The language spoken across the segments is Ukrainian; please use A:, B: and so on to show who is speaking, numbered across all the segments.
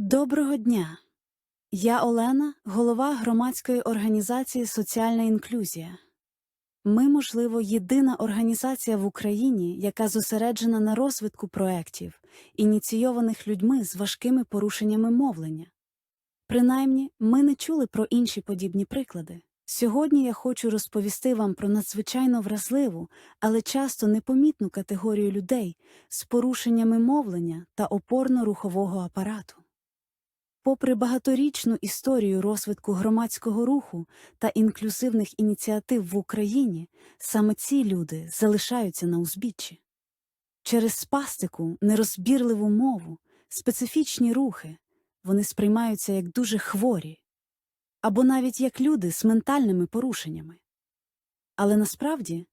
A: Доброго дня! Я Олена, голова громадської організації Соціальна інклюзія. Ми, можливо, єдина організація в Україні, яка зосереджена на розвитку проєктів, ініційованих людьми з важкими порушеннями мовлення. Принаймні, ми не чули про інші подібні приклади. Сьогодні я хочу розповісти вам про надзвичайно вразливу, але часто непомітну категорію людей з порушеннями мовлення та опорно-рухового апарату. Попри багаторічну історію розвитку громадського руху та інклюзивних ініціатив в Україні, саме ці люди залишаються на узбіччі. Через спастику, нерозбірливу мову, специфічні рухи вони сприймаються як дуже хворі або навіть як люди з ментальними порушеннями. Але насправді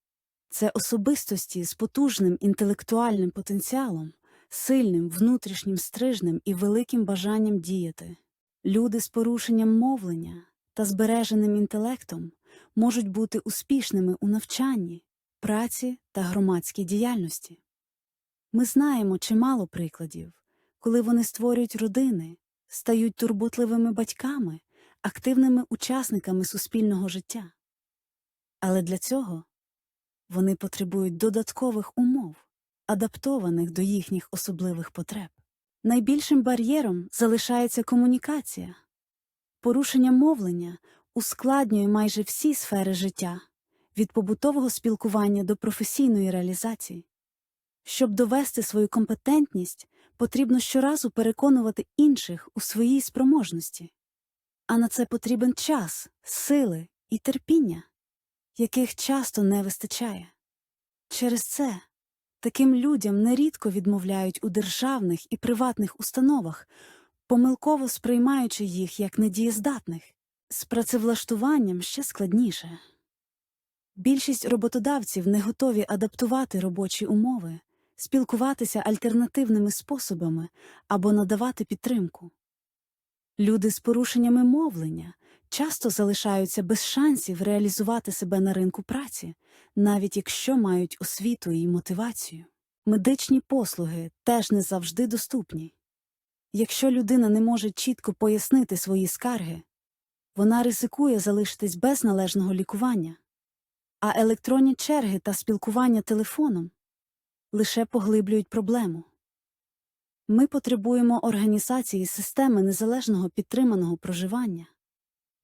A: це особистості з потужним інтелектуальним потенціалом, сильним внутрішнім стрижнем і великим бажанням діяти. Люди з порушенням мовлення та збереженим інтелектом можуть бути успішними у навчанні, праці та громадській діяльності. Ми знаємо чимало прикладів, коли вони створюють родини, стають турботливими батьками, активними учасниками суспільного життя. Але для цього вони потребують додаткових умов, адаптованих до їхніх особливих потреб. Найбільшим бар'єром залишається комунікація. Порушення мовлення ускладнює майже всі сфери життя від побутового спілкування до професійної реалізації. Щоб довести свою компетентність, потрібно щоразу переконувати інших у своїй спроможності. А на це потрібен час, сили і терпіння, яких часто не вистачає. Через це таким людям нерідко відмовляють у державних і приватних установах, помилково сприймаючи їх як недієздатних. З працевлаштуванням ще складніше. Більшість роботодавців не готові адаптувати робочі умови, спілкуватися альтернативними способами або надавати підтримку. Люди з порушеннями мовлення часто залишаються без шансів реалізувати себе на ринку праці, навіть якщо мають освіту і мотивацію. Медичні послуги теж не завжди доступні. Якщо людина не може чітко пояснити свої скарги, вона ризикує залишитись без належного лікування, а електронні черги та спілкування телефоном лише поглиблюють проблему. Ми потребуємо організації системи незалежного підтриманого проживання.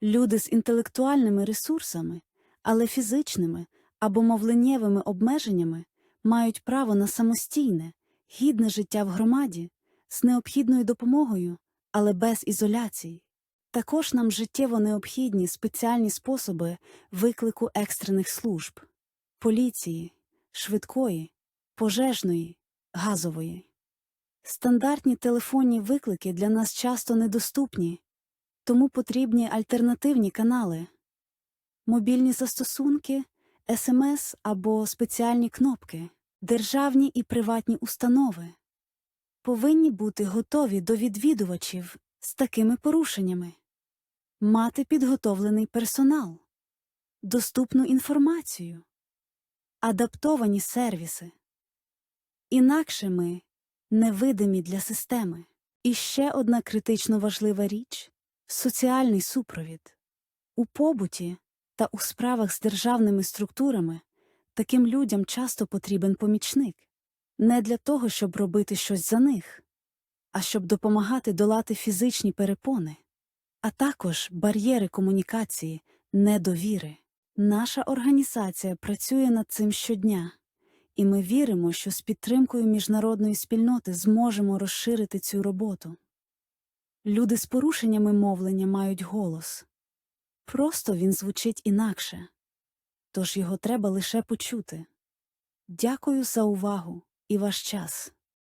A: Люди з інтелектуальними ресурсами, але фізичними або мовленнєвими обмеженнями мають право на самостійне, гідне життя в громаді з необхідною допомогою, але без ізоляції. Також нам життєво необхідні спеціальні способи виклику екстрених служб поліції, швидкої, пожежної, газової. Стандартні телефонні виклики для нас часто недоступні, тому потрібні альтернативні канали, мобільні застосунки, СМС або спеціальні кнопки, державні і приватні установи. Повинні бути готові до відвідувачів з такими порушеннями, мати підготовлений персонал, доступну інформацію, адаптовані сервіси. Інакше ми невидимі для системи. І ще одна критично важлива річ соціальний супровід. У побуті та у справах з державними структурами таким людям часто потрібен помічник не для того, щоб робити щось за них, а щоб допомагати долати фізичні перепони, а також бар'єри комунікації, недовіри. Наша організація працює над цим щодня, і ми віримо, що з підтримкою міжнародної спільноти зможемо розширити цю роботу. Люди з порушеннями мовлення мають голос. Просто він звучить інакше, тож його треба лише почути. Дякую за увагу і ваш час.